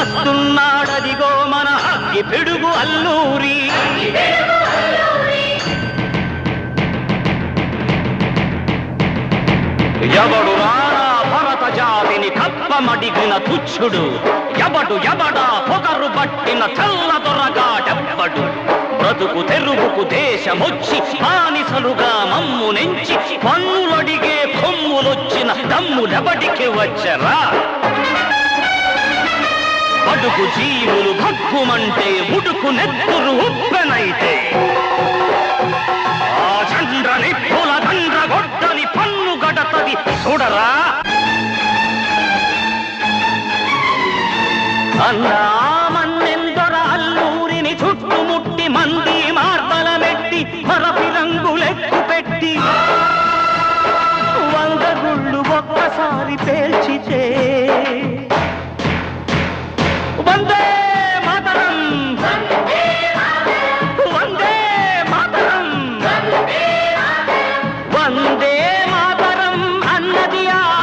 వస్తున్నాడదిగో మన అగ్గి పిడుగు అల్లూరి. ఎవడు రారా భరత జాతిని కప్పమడిగిన తుచ్చుడు. ఎవడు ఎవడా పొగరు పట్టిన చల్ల దొరగాడెవ్వడు బ్రతుకు తెరుగుకు దేశమొచ్చి బానిసలుగా మమ్ము నెంచి పన్నులడిగే కొమ్ములొచ్చిన దమ్ములెవడికి వచ్చరా? బతుకు జీవులు భగ్గుమంటే ఉడుకు నెత్తురు ఉప్పెనైతే ఆ చంద్ర నిప్పుల దండ్ర గొడ్డని పన్ను గడతది చూడరా. అన్నామన్నెందొర అల్లూరిని చుట్టుముట్టి మంది మార్తల మెట్టి మరపి రంగులెక్కు పెట్టి. వంద గుళ్ళు ఒక్కసారి పేల్చితే दिया